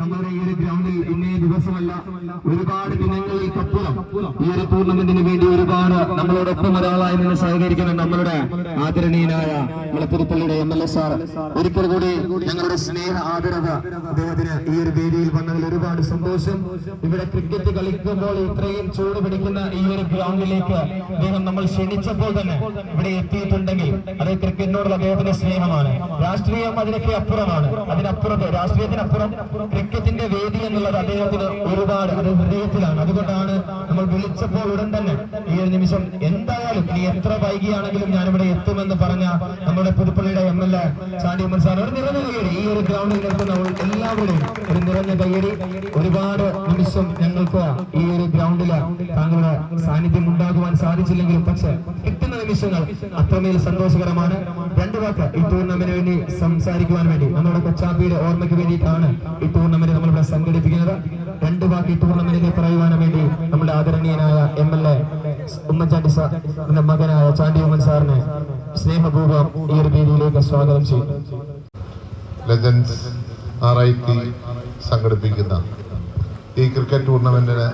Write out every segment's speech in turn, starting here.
നമ്മുടെ ഈ ഒരു ഗ്രൗണ്ടിൽ ഇന്നേ ദിവസമല്ല ഒരുപാട് ദിനങ്ങൾക്കപ്പുറം ഈ ഒരു ടൂർണമെന്റിന് വേണ്ടി ഒരുപാട് നമ്മളോടൊപ്പം ഒരാളായി നിന്ന് സഹകരിക്കുന്ന നമ്മളുടെ ആദരണീയനായ മലപ്പുറപ്പള്ളിയുടെ എം എൽ എ സാർ ഒരിക്കൽ കൂടി ഞങ്ങളുടെ സ്നേഹ ആദരവ് അദ്ദേഹത്തിന് ഈ ഒരു വേദിയിൽ വന്നതിൽ ഒരുപാട് സന്തോഷം. ഇവിടെ ക്രിക്കറ്റ് കളിക്കുമ്പോൾ ഇത്രയും ചൂട് പിടിക്കുന്ന ഈ ഒരു ഗ്രൗണ്ടിലേക്ക് അദ്ദേഹം നമ്മൾ ക്ഷണിച്ചപ്പോൾ തന്നെ ഇവിടെ എത്തിയിട്ടുണ്ടെങ്കിൽ അത് ക്രിക്കറ്റിനോടുള്ള അദ്ദേഹത്തിന്റെ സ്നേഹമാണ്. രാഷ്ട്രീയം അതിനൊക്കെ അപ്പുറമാണ്. അതിനപ്പുറത്ത് രാഷ്ട്രീയത്തിനപ്പുറം ക്രിക്കറ്റിന്റെ വേദി എന്നുള്ളത് അദ്ദേഹത്തിന് ഒരുപാട് അത് ഹൃദയത്തിലാണ്. അതുകൊണ്ടാണ് നമ്മൾ വിളിച്ചപ്പോൾ ഉടൻ തന്നെ ഈ ഒരു നിമിഷം എന്തായാലും ഇനി എത്ര വൈകിയാണെങ്കിലും ഞാനിവിടെ എത്തുമെന്ന് പറഞ്ഞ നമ്മുടെ പുതുപ്പള്ളിയുടെ M L A Chandy Oommen sir ഒരു നിറഞ്ഞ കയ്യടി. ഈ ഒരു ഗ്രൗണ്ടിൽ നിൽക്കുന്ന എല്ലാവരുടെയും ഒരു നിറഞ്ഞ കയ്യടി. ഒരുപാട് നിമിഷം ഞങ്ങൾക്ക് ഈ ഒരു ഗ്രൗണ്ടിൽ താങ്കളുടെ സാന്നിധ്യം ഉണ്ടാകുവാൻ സാധിച്ചില്ലെങ്കിലും പക്ഷെ കിട്ടുന്ന നിമിഷങ്ങൾ അത്രമേൽ സന്തോഷകരമാണ്. രണ്ടു വാക്ക് ഈ ടൂർണമെന്റിന് വേണ്ടി സംസാരിക്കുവാൻ വേണ്ടി നമ്മുടെ കൊച്ചാപ്പിയുടെ ഓർമ്മയ്ക്ക് വേണ്ടിയിട്ടാണ് ഈ ടൂർണമെന്റ് നമ്മളിവിടെ സംഘടിപ്പിക്കുന്നത്. രണ്ടു വാക്ക് ഈ ടൂർണമെന്റിനെ പറയുവാനും വേണ്ടി നമ്മുടെ ആദരണീയനായ എം എൽ എ ഉമ്മൻചാണ്ടി സാറിന്റെ മകനായ ചാണ്ടി ഉമ്മൻ സാറിനെ സ്നേഹപൂർവം ഈ ഒരു വേദിയിലേക്ക് സ്വാഗതം ചെയ്യുന്നു ലെജൻസ് സംഘടിപ്പിക്കുന്ന ഈ ക്രിക്കറ്റ് ടൂർണമെന്റിന്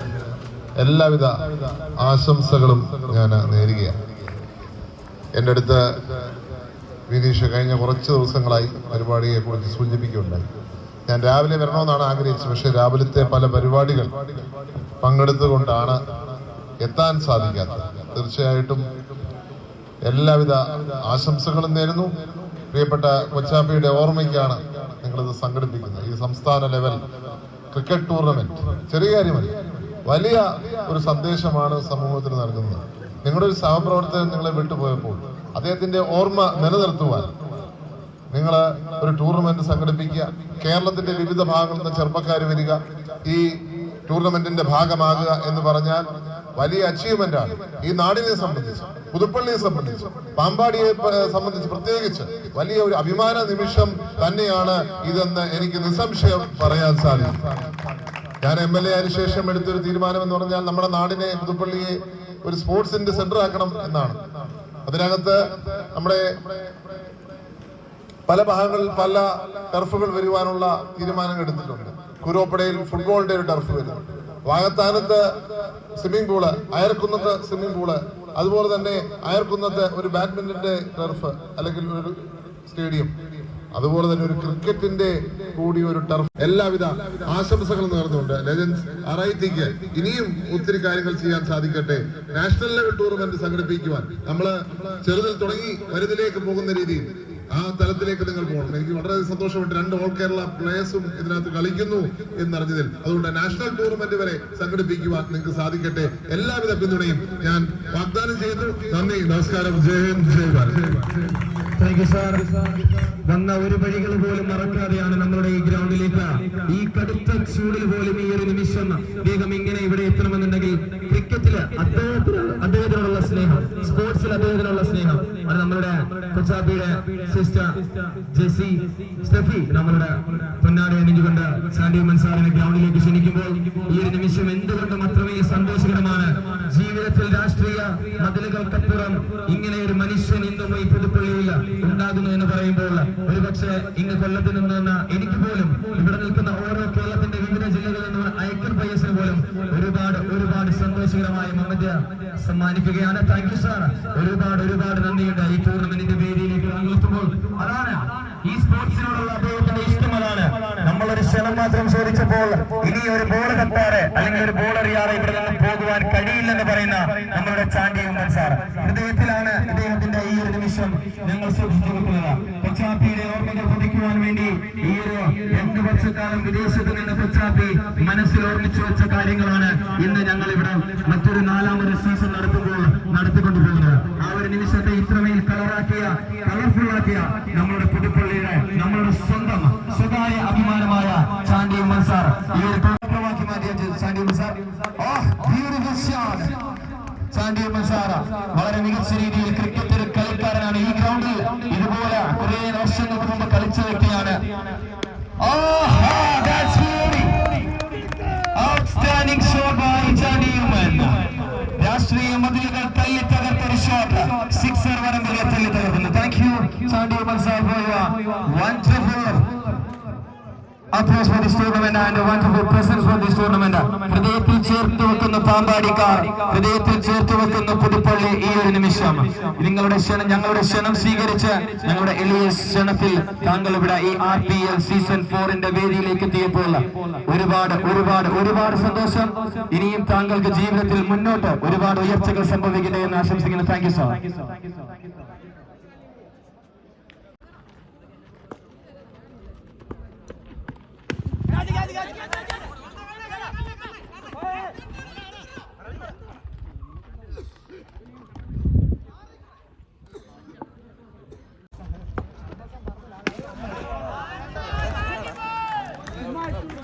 എല്ലാവിധ ആശംസകളും ഞാൻ നേരുകയാണ്. എന്റെ അടുത്ത് വിനീഷ് കഴിഞ്ഞ കുറച്ച് ദിവസങ്ങളായി പരിപാടിയെ കുറിച്ച് സൂചിപ്പിക്കുകയുണ്ടായി. ഞാൻ രാവിലെ വരണമെന്നാണ് ആഗ്രഹിച്ചത്. പക്ഷെ രാവിലത്തെ പല പരിപാടികൾ പങ്കെടുത്തുകൊണ്ടാണ് എത്താൻ സാധിക്കാത്തത്. തീർച്ചയായിട്ടും എല്ലാവിധ ആശംസകളും നേരുന്നു. പ്രിയപ്പെട്ട കൊച്ചാപ്പിയുടെ ഓർമ്മയ്ക്കാണ് നിങ്ങളിത് സംഘടിപ്പിക്കുന്നത്. ഈ സംസ്ഥാന ലെവൽ ക്രിക്കറ്റ് ടൂർണമെന്റ്. ചെറിയ കാര്യമല്ല വലിയ ഒരു സന്ദേശമാണ് സമൂഹത്തിന് നൽകുന്നത്. നിങ്ങളുടെ ഒരു സഹപ്രവർത്തകൻ നിങ്ങളെ വിട്ടുപോയപ്പോൾ അദ്ദേഹത്തിന്റെ ഓർമ്മ നിലനിർത്തുവാൻ നിങ്ങൾ ഒരു ടൂർണമെന്റ് സംഘടിപ്പിക്കുക. കേരളത്തിന്റെ വിവിധ ഭാഗങ്ങളിൽ നിന്ന് ചെറുപ്പക്കാർ വരിക. ഈ ടൂർണമെന്റിന്റെ ഭാഗമാകുക എന്ന് പറഞ്ഞാൽ വലിയ അച്ചീവ്മെന്റ് ആണ്. ഈ നാടിനെ സംബന്ധിച്ച് പുതുപ്പള്ളിയെ സംബന്ധിച്ച് പാമ്പാടിയെ സംബന്ധിച്ച് പ്രത്യേകിച്ച് വലിയ ഒരു അഭിമാന നിമിഷം തന്നെയാണ് ഇതെന്ന് എനിക്ക് നിസ്സംശയം പറയാൻ സാധിക്കും. ഞാൻ എം എൽ എ ആയതിനു ശേഷം എടുത്തൊരു തീരുമാനം എന്ന് പറഞ്ഞാൽ നമ്മുടെ നാടിനെ പുതുപ്പള്ളിയെ ഒരു സ്പോർട്സിന്റെ സെന്റർ ആക്കണം എന്നാണ്. അതിനകത്ത് നമ്മുടെ പല ഭാഗങ്ങളിൽ പല ടർഫുകൾ വരുവാനുള്ള തീരുമാനങ്ങൾ എടുത്തിട്ടുണ്ട്. കുരോപ്പടയിൽ ഫുട്ബോളിന്റെ ഒരു ടർഫ് വരും. വാഗത്താനത്ത് സ്വിമ്മിംഗ് പൂൾ അയർക്കുന്നത്ത് സ്വിമ്മിംഗ് പൂൾ അതുപോലെ തന്നെ അയർക്കുന്നത്ത് ഒരു ബാഡ്മിന്റന്റെ ടർഫ് അല്ലെങ്കിൽ ഒരു സ്റ്റേഡിയം അതുപോലെ തന്നെ ഒരു ക്രിക്കറ്റിന്റെ കൂടി ഒരു ടർഫ് എല്ലാവിധ ആശംസകളും നേർന്നുകൊണ്ട് ലെജൻസ് അറൈത്തിക്ക് ഇനിയും ഒത്തിരി കാര്യങ്ങൾ ചെയ്യാൻ സാധിക്കട്ടെ. നാഷണൽ ലെവൽ ടൂർണമെന്റ് സംഘടിപ്പിക്കുവാൻ നമ്മൾ ചെറുതിൽ തുടങ്ങി വലുതിലേക്ക് പോകുന്ന രീതിയിൽ ആ തലത്തിലേക്ക് നിങ്ങൾ പോകണം. എനിക്ക് വളരെ സന്തോഷമുണ്ട്. രണ്ട് ഓൾ കേരള പ്ലേയേഴ്സും ഇതിനകത്ത് കളിക്കുന്നു എന്നറിഞ്ഞതിൽ. അതുകൊണ്ട് നാഷണൽ ടൂർണമെന്റ് വരെ സംഘടിപ്പിക്കുവാൻ നിങ്ങൾക്ക് സാധിക്കട്ടെ. എല്ലാവിധ പിന്തുണയും ഞാൻ വാഗ്ദാനം ചെയ്യുന്നു. നന്ദി. നമസ്കാരം. ജയ് ഹിന്ദ്. ജയ് ഭാരത്. വന്ന ഒരു വഴികൾ പോലും മറക്കാതെയാണ് നമ്മുടെ ഈ ഗ്രൗണ്ടിലേക്ക് ഈ കടുത്ത ചൂടിൽ പോലും ഈ ഒരു നിമിഷം വേഗം ഇങ്ങനെ ഇവിടെ എത്തണമെന്നുണ്ടെങ്കിൽ ക്രിക്കറ്റിൽ സ്നേഹം സ്പോർട്സിൽ അദ്ദേഹത്തിനുള്ള സ്നേഹം. അത് നമ്മളുടെ കൊച്ചാപ്പിയുടെ സിസ്റ്റർ ജെസി സ്റ്റെഫി നമ്മളുടെ പൊന്നാടി അണിഞ്ഞുകൊണ്ട് സാൻഡി മൻസാറിനെ ഗ്രൗണ്ടിലേക്ക് ക്ഷണിക്കുമ്പോൾ ഈ ഒരു നിമിഷം എന്തുകൊണ്ട് മാത്രമേ സന്തോഷകരമാണ്? ജീവിതത്തിൽ രാഷ്ട്രീയ മതിലുകൾക്കപ്പുറം ഇങ്ങനെ ഒരു മനുഷ്യൻ ഇന്നും ഈ പുതുപ്പള്ളിയിൽ ഉണ്ടാകുന്നു എന്ന് പറയുമ്പോൾ ഒരു പക്ഷേ ഇങ്ങ് നിന്ന് എനിക്ക് പോലും ഇവിടെ നിൽക്കുന്ന ഓരോ കേരളത്തിന്റെ വിവിധ ജില്ലകളിൽ നിന്ന് അയക്കൽ പയ്യസിന് പോലും ഒരുപാട് ഒരുപാട് സന്തോഷകരമായ മൊമെന്റ് സമ്മാനിക്കുകയാണ്. താങ്ക് യു സാർ ഒരുപാട് ഒരുപാട് നന്ദിയുണ്ട് ഈ ടൂർണമെന്റിന്റെ വേദിയിലേക്ക് നിലനിർത്തുമ്പോൾ അതാണ് ഈ സ്പോർട്സിനോടുള്ള അദ്ദേഹത്തിന്റെ ഇഷ്ടം അതാണ്. നമ്മളൊരു ക്ഷണം മാത്രം ചോദിച്ചപ്പോൾ ഇനി ഒരു ബോൾ തട്ടാറ് അല്ലെങ്കിൽ ഒരു ബോൾ അറിയാതെ ഇവിടെ നിന്ന് പോകുവാൻ കഴിയില്ലെന്ന് പറയുന്ന നമ്മളുടെ ചാണ്ടി ഉമ്മൻ സാർ ഹൃദയത്തിലാണ് അദ്ദേഹത്തിന്റെ ഈ ഒരു നിമിഷം ഞങ്ങൾ സൂക്ഷിച്ചു പച്ചാപ്പിയുടെ ഓർമ്മകൾ പുതുക്കുവാൻ വേണ്ടി ഈ ഒരു രണ്ട് വർഷക്കാലം വിദേശത്ത് നിന്ന് പച്ചാപ്പി മനസ്സിൽ ഓർമ്മിച്ചു വെച്ച കാര്യങ്ങളാണ് ഇന്ന് ഞങ്ങൾ ഇവിടെ മറ്റൊരു നാലാമത് സീസൺ നടത്തുമ്പോൾ നടത്തിക്കൊണ്ടു പോകുന്നത് ആ ഒരു നിമിഷത്തെ ഇത്രമേൽ കളറാക്കിയ കളർഫുൾ ആക്കിയ നമ്മുടെ പുതുപ്പള്ളിയുടെ നമ്മളുടെ സ്വന്തം സ്വകാര്യ അഭിമാനമായ ചാണ്ടി ഉമ്മൻ സാർ. ഈ ഒരു പ്രവാക്കി ചാണ്ടി ഉമ്മൻ സാർ. ഓ ചാണ്ടി ഉമ്മൻ സാർ വളരെ മികച്ച രീതിയിൽ ക്രിക്കറ്റ് കളിക്കാരനാണ് ഈ ഗ്രൗണ്ടിൽ ഇതുപോലെ കുറെ വർഷങ്ങൾക്ക് മുമ്പ് കളിച്ച വ്യക്തിയാണ് രാഷ്ട്രീയ തകർക്കുന്നു. വണ്ടർഫുൾ. ചേർത്ത് വെക്കുന്ന പാമ്പാടിക്കാർ ഹൃദയത്തിൽ ചേർത്ത് വെക്കുന്ന പുതുപ്പള്ളി ഈ ഒരു നിമിഷം. നിങ്ങളുടെ ക്ഷണം ഞങ്ങളുടെ ക്ഷണം സ്വീകരിച്ച് ഞങ്ങളുടെ എളിയ ക്ഷണത്തിൽ താങ്കൾ ഇവിടെ ഈ ആർ പി എൽ സീസൺ ഫോറിന്റെ വേദിയിലേക്ക് എത്തിയപ്പോൾ ഒരുപാട് ഒരുപാട് ഒരുപാട് സന്തോഷം. ഇനിയും താങ്കൾക്ക് ജീവിതത്തിൽ മുന്നോട്ട് ഒരുപാട് ഉയർച്ചകൾ സംഭവിക്കട്ടെ എന്ന് ആശംസിക്കുന്നു. താങ്ക് യു സാർ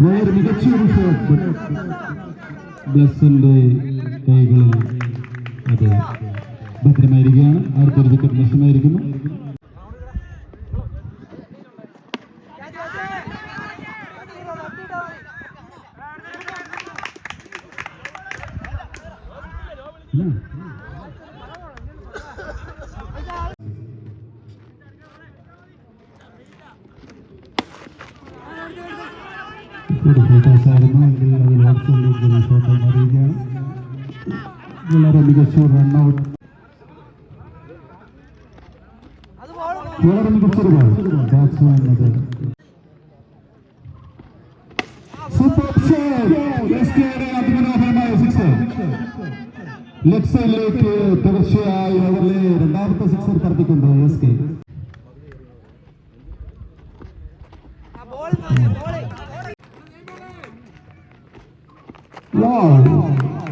വേറെ മികച്ചൊരു ഷോട്ട് ബ്ലസ്സിന്റെ കൈകളിൽ അത് ഭദ്രമായിരിക്കുകയാണ്. അടുത്തൊരു വിക്കറ്റ് നഷ്ടമായിരിക്കുന്നു? വളരെ മികച്ച റണ്ണൗട്ട് വളരെ മികച്ചൊരു ബോൾ ബാറ്റ്സ്മാൻ അത് സൂപ്പർ അതിമനോഹരമായ സിക്സർ ലെഗ് സൈഡിലേക്ക് തുടർച്ചയായി ഓവറിലെ രണ്ടാമത്തെ സിക്സർ പറത്തിക്കൊണ്ട് എസ് കെ Wow,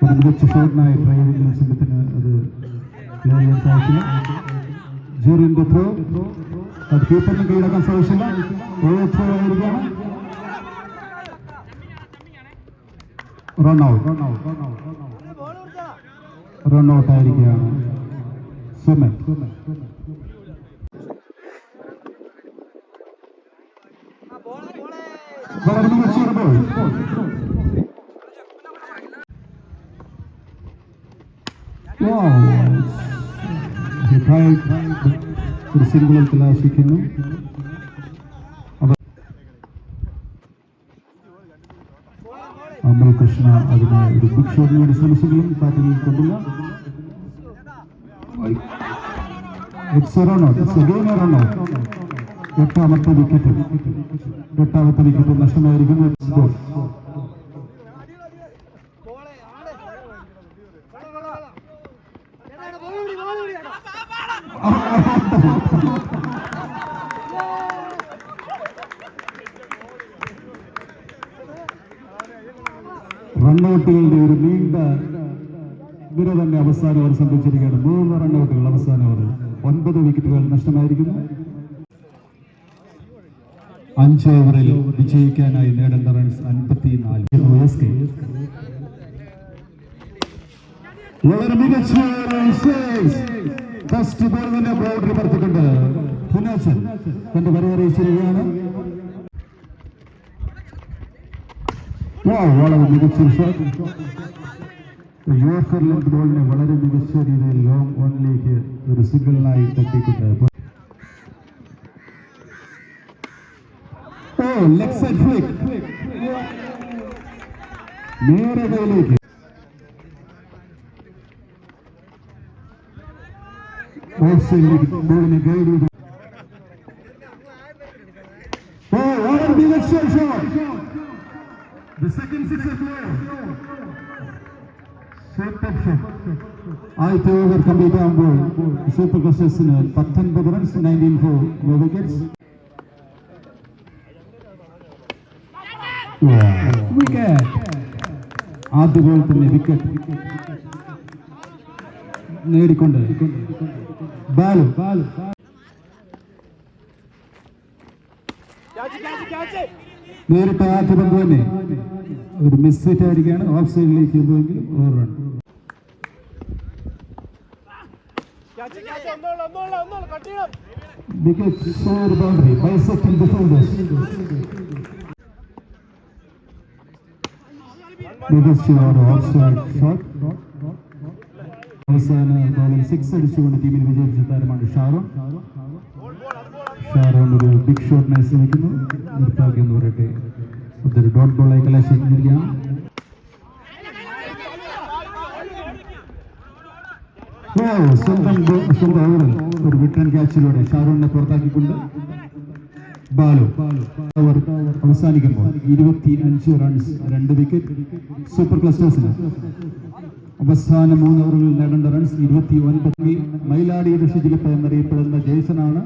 ഒരു മികച്ച ഷോട്ടിനായി ഡ്രൈവിംഗ് സംഘത്തിന് അത് ചെയ്യാൻ സാധിച്ചില്ല ജൂറിന്റെ ത്രോ അത് കീപ്പറിന് കീഴടക്കാൻ സാധിച്ചില്ല ഓ ത്രോ ആയിരിക്കുകയാണ് റൺ ഔട്ട് റൺ ഔട്ട് ആയിരിക്കുകയാണ്. സുമൻ. വളരെ മികച്ച ബോൾ ക്രിസ്ത്യൻകുളം കലാശിക്കുന്നു അമ്പലകൃഷ്ണ അതിനെ ഒരു ഭിക്ഷോടിയുടെ സെൻസുകളും കാറ്റിൽ നിൽക്കുന്നില്ല എട്ടാമത്തെ വിക്കറ്റ് എട്ടാമത്തെ വിക്കറ്റ് നഷ്ടമായിരിക്കുന്നു റണ്ണൌട്ടുകളുടെ ഒരു നീണ്ട നിര തന്നെ അവസാന ഓവർ സംഭവിച്ചിരിക്കുകയാണ്. മൂന്ന് റണ്ണൌട്ടുകൾ അവസാന ഓവർ ഒൻപത് വിക്കറ്റുകൾ നഷ്ടമായിരിക്കുന്നു. അഞ്ച് ഓവറിൽ വിജയിക്കാനായി നേടേണ്ട റൺസ് അൻപത്തിനാല്. വളരെ മികച്ച ഫസ്റ്റ് ബോൾ തന്നെ ബൗണ്ടറി പറത്തിക്കൊണ്ട് പുനാച്ചൻ തന്റെ വരവറിയിച്ചിരിക്കുകയാണ് വളരെ മികച്ച യോർക്കർ ലെങ്ത് ബോളിനെ വളരെ മികച്ച രീതിയിൽ ലോങ് ഓണിലേക്ക് ഒരു സിംഗിളിനായി തട്ടിക്കൊണ്ട് ഓ ലെഗ് സൈഡ് ഫ്ലിക്ക് നേരെ കയ്യിലേക്ക് ഓഫ് സൈഡിലേക്ക് ബോളിനെ ഗൈഡ് ചെയ്ത് ഓ വളരെ മികച്ച shot The second sixer player. Super shot. ആദ്യത്തെ ഓവർ കംപ്ലീറ്റ് ആകുമ്പോൾ സൂപ്പർ ക്ലസ്റ്റേഴ്സിന് പത്തൊൻപത് runs nineteen for no wickets wicket ആദ്യ ബോൾ തന്നെ വിക്കറ്റ് നേടിക്കൊണ്ട് ബാലു. ബാലു നേരിട്ട് ആദ്യ പന്ത് തന്നെ. ഒരു മിസ് ഹിറ്റ് ആയിരിക്കുകയാണ്. ഓഫ് സൈഡിലേക്ക് പോയെങ്കിൽ over run wicket four boundary bisecting defenders മികച്ച ഒരു ഓഫ് സൈഡ് ഷോട്ട് അവസാന ബോളിൽ സിക്സ് അടിച്ചുകൊണ്ട് ടീമിൽ വിജയിപ്പിച്ച താരമാണ് ഷാറോൺ ഷാറോൺ ഒരു ബിഗ് ഷോട്ടിനെ ശ്രമിക്കുന്നു നിർത്താക്കി എന്ന് പറയട്ടെ. അതൊരു ഡോട്ട് ബോളായി കലാശിക്കുകയാണ് ഒരു റിട്ടേൺ ക്യാച്ചിലൂടെ ഷാറൂണിനെ പുറത്താക്കിക്കൊണ്ട് ബാലു ഓവർ അവസാനിക്കുമ്പോൾ ഇരുപത്തി അഞ്ച് റൺസ് രണ്ട് വിക്കറ്റ് സൂപ്പർ ക്ലസ്റ്റേഴ്സിന് അവസാന മൂന്ന് ഓവറുകളിൽ നേടേണ്ട റൺസ് ഇരുപത്തി ഒൻപത് മൈലാടിയുടെ ഷിജിലിപ്പ എന്നറിയപ്പെടുന്ന ജേസനാണ്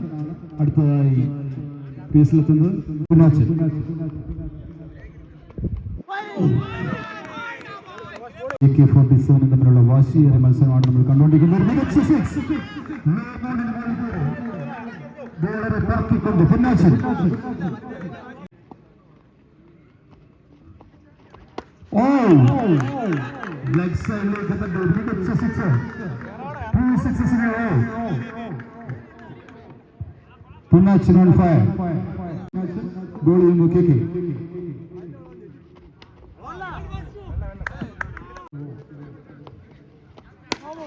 അടുത്തതായി ക്രീസിലെത്തുന്നത് തമ്മിലുള്ള വാശിയേറെ മത്സരമാണ് നമ്മൾ കണ്ടുകൊണ്ടിരിക്കുന്നത്. ഓ ലെഗ് സൈഡിലേക്ക് തന്നെ ഒരു മികച്ച സിക്സ് ടു സിക്സസിനെ ഓ പുന്നാച്ചൻ ഓൺ ഫയർ ഗോൾ ചെയ്യുന്നു K K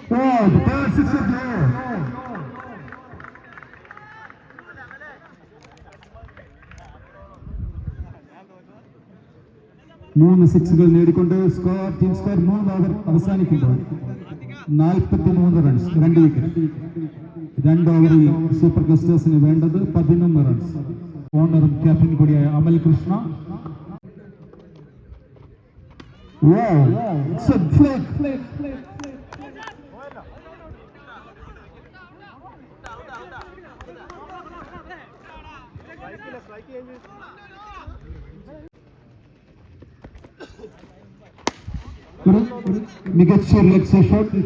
Oh, the third six of the മൂന്ന് സിക്സുകൾ നേടിക്കൊണ്ട് സ്കോർ ടീം സ്കോർ മൂന്ന് ഓവർ അവസാനിക്കുമ്പോൾ നാൽപ്പത്തി മൂന്ന് റൺസ് രണ്ട് വിക്കറ്റ് രണ്ട് ഓവറിൽ സൂപ്പർ ക്ലസ്റ്റേഴ്സിന് വേണ്ടത് പതിനൊന്ന് റൺസ് ഓണറും ക്യാപ്റ്റൻ കൂടിയായ അമൽ കൃഷ്ണ. സ്ട്രൈക്ക് സ്ട്രൈക്ക് ഒരു ഒരു മികച്ച ഒരു ലെഗ് ഷോട്ട്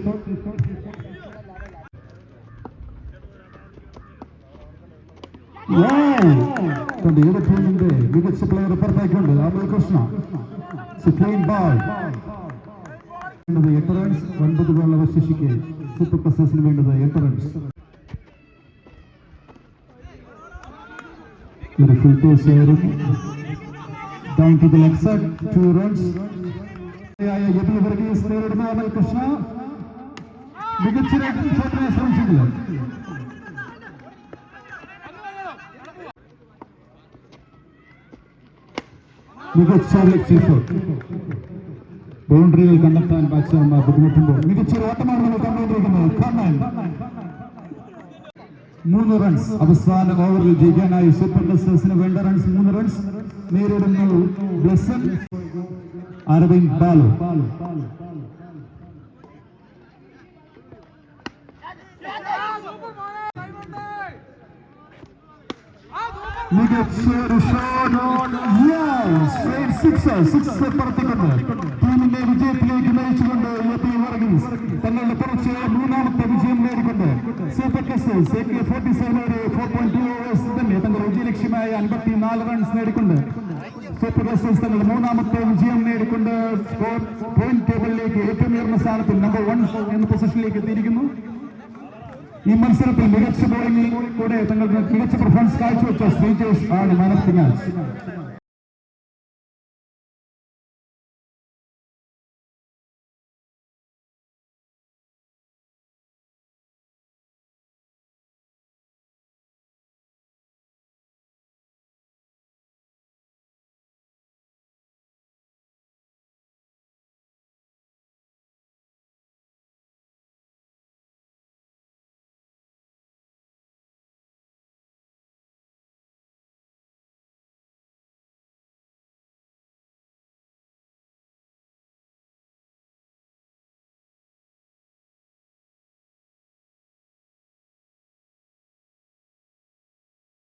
തന്റെ ഏത് ടീമിന്റെ മികച്ച പ്ലെയർ പുറത്താക്കിക്കൊണ്ട് അമൽ കൃഷ്ണ ക്ലീൻ ബാൾ വേണ്ടത് എട്ട് റൺസ് ഒൻപത് ബോൾ അവശേഷിക്കെ സൂപ്പർ ക്ലസ്റ്റേഴ്സിന് വേണ്ടത് എട്ട് റൺസ് ഒരു ഫുൾ ടോസ് ആയിരുന്നു down to the leg side two runs ായ യബി വർഗീസ് നേരിടുന്ന അമൽ കൃഷ്ണ മികച്ച ഷോട്ടിനെ ശ്രമിച്ചെങ്കിലും മികച്ച ബൗണ്ടറികൾ കണ്ടെത്താൻ ബാറ്റ്സ്മാൻമാർ ബുദ്ധിമുട്ടുമ്പോൾ മികച്ചൊരു ഓട്ടമാണ് നമ്മൾ കണ്ടുകൊണ്ടിരിക്കുന്നത് കണ്ണൻ മൂന്ന് റൺസ് അവസാന ഓവറിൽ ജയിക്കാനായി സൂപ്പർ ഡസ്റ്റേഴ്സിന് വേണ്ട റൺസ് മൂന്ന് റൺസ് നേരിടുന്നു ബ്ലസൻ അരവിന്ദ് ബാലു മികച്ച ഒരു ഷോട്ട് സ്ട്രേറ്റ് സിക്സ് സിക്സ് പറത്തിക്കൊണ്ട് ടീമിന്റെ വിജയത്തിലേക്ക് നയിച്ചുകൊണ്ട് എത്തി വർഗീസ് തങ്ങളുടെ കുറച്ച് മൂന്നാമത്തെ വിജയം നേടിക്കൊണ്ട് super clusters A K forty സെവനോട് four point തങ്ങളുടെ വിജയലക്ഷ്യമായ അൻപത്തി നാല് റൺസ് നേടിക്കൊണ്ട്. സൂപ്പർ കസ്റ്റേഴ്സ് തങ്ങളുടെ മൂന്നാമത്തെ വിജയം നേടിക്കൊണ്ട് പോയിന്റ് ടേബിളിലേക്ക് ഏറ്റവും ഉയർന്ന സ്ഥാനത്തിൽ നമ്പർ വൺ എന്ന പൊസിഷനിലേക്ക് എത്തിയിരിക്കുന്നു. ഈ മത്സരത്തിൽ മികച്ച ബോളിംഗിൽ കൂടെ തങ്ങൾക്ക് മികച്ച പെർഫോമൻസ് കാഴ്ചവെച്ച ശ്രീജേഷ് ആണ് മാൻ